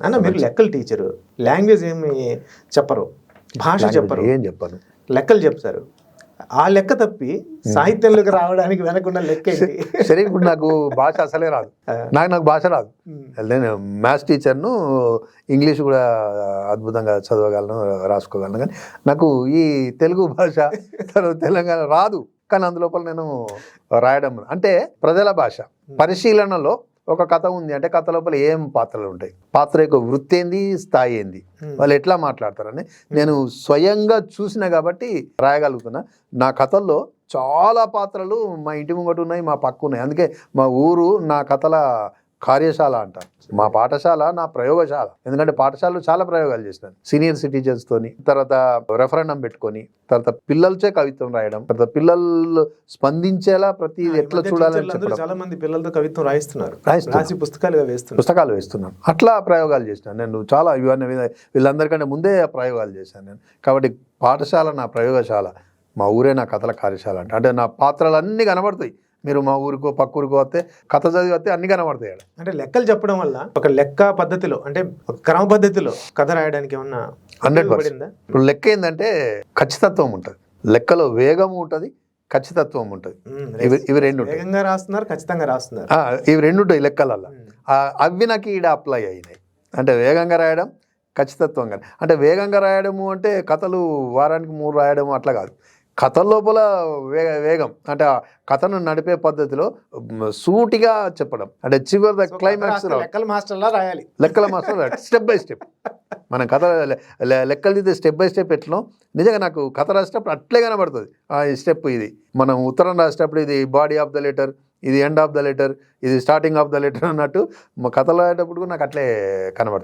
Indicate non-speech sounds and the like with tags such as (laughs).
అన్న మీరు లెక్కలు టీచరు. లాంగ్వేజ్ ఏమి చెప్పరు. భాష చెప్పరు. ఏం చెప్పాను లెక్కలు చెప్తారు. ఆ లెక్క తప్పి సాహిత్యంలోకి రావడానికి వెనకున్న లెక్క (laughs) సరే ఇప్పుడు నాకు భాష అసలే రాదు. నాకు నాకు భాష రాదు. నేను మ్యాథ్స్ టీచర్ను ఇంగ్లీష్ కూడా అద్భుతంగా చదవగలను రాసుకోగలను. కానీ నాకు ఈ తెలుగు భాష తెలంగాణ రాదు. కానీ అందులోపల నేను రాయడం. అంటే ప్రజల భాష. పరిశీలనలో ఒక కథ ఉంది. అంటే కథ లోపల ఏం పాత్రలు ఉంటాయి? పాత్ర యొక్క వృత్తి ఏంది? స్థాయి ఏంది? వాళ్ళు ఎట్లా మాట్లాడతారని నేను స్వయంగా చూసిన కాబట్టి రాయగలుగుతున్నా. నా కథల్లో చాలా పాత్రలు మా ఇంటి ముంగట ఉన్నాయి మా పక్క ఉన్నాయి. అందుకే మా ఊరు నా కథల కార్యశాల అంటారు మా పాఠశాల నా ప్రయోగశాల. ఎందుకంటే పాఠశాలలో చాలా ప్రయోగాలు చేసినాను సీనియర్ సిటిజన్స్ తోని తర్వాత రెఫరెండం పెట్టుకొని తర్వాత పిల్లలచే కవిత్వం రాయడం తర్వాత పిల్లలు స్పందించేలా ప్రతి ఎట్లా చూడాలని చెప్పడం. చాలా మంది పిల్లలతో కవిత్వం రాయిస్తున్నారు. రాసి పుస్తకాలుగా వేస్తున్నారు. పుస్తకాలు వేస్తున్నాను. అట్లా ప్రయోగాలు చేసినాను నేను చాలా ఇవన్నీ వీళ్ళ- వీళ్ళందరికంటే ముందే ప్రయోగాలు చేశాను నేను. కాబట్టి పాఠశాల నా ప్రయోగశాల మా ఊరే నా కథల కార్యశాల అంటే. అంటే నా పాత్రలు అన్నీ కనబడతాయి. మీరు మా ఊరికో పక్క ఊరికో వస్తే కథ చదివి వస్తే అన్నీ కనబడతాయి అంటే లెక్కలు చెప్పడం వల్ల ఒక లెక్క పద్ధతిలో అంటే క్రమ పద్ధతిలో కథ రాయడానికి ఏమన్నా హండ్రెడ్ ఉపయోగపడిందా? ఇప్పుడు లెక్క ఏంటంటే ఖచ్చితత్వం ఉంటుంది. లెక్కలో వేగం ఉంటుంది ఖచ్చితత్వం ఉంటుంది. ఇవి ఇవి రెండు వేగంగా రాస్తున్నారు ఖచ్చితంగా రాస్తున్నారు. ఇవి రెండు ఉంటాయి లెక్కలల్లో. అవి నాకు ఈడ అప్లై అయినాయి. అంటే వేగంగా రాయడం ఖచ్చితత్వంగా అంటే వేగంగా రాయడము అంటే కథలు వారానికి మూడు రాయడము అట్లా కాదు. కథ లోపల వేగ వేగం. అంటే కథను నడిపే పద్ధతిలో సూటిగా చెప్పడం. అంటే చివరి క్లైమాక్స్ లెక్కల మాస్టర్లా రాయాలి. లెక్కల మాస్టర్ స్టెప్ బై స్టెప్. మన కథ లెక్కలు తీస్తే స్టెప్ బై స్టెప్ ఎట్లా నిజంగా నాకు కథ రాసేటప్పుడు అట్లే కనబడుతుంది. ఆ ఈ స్టెప్ ఇది. మనం ఉత్తరం రాసేటప్పుడు ఇది బాడీ ఆఫ్ ద లెటర్ ఇది ఎండ్ ఆఫ్ ద లెటర్ ఇది స్టార్టింగ్ ఆఫ్ ద లెటర్ అన్నట్టు కథలు రాసేటప్పుడు కూడా నాకు అట్లే కనబడుతుంది.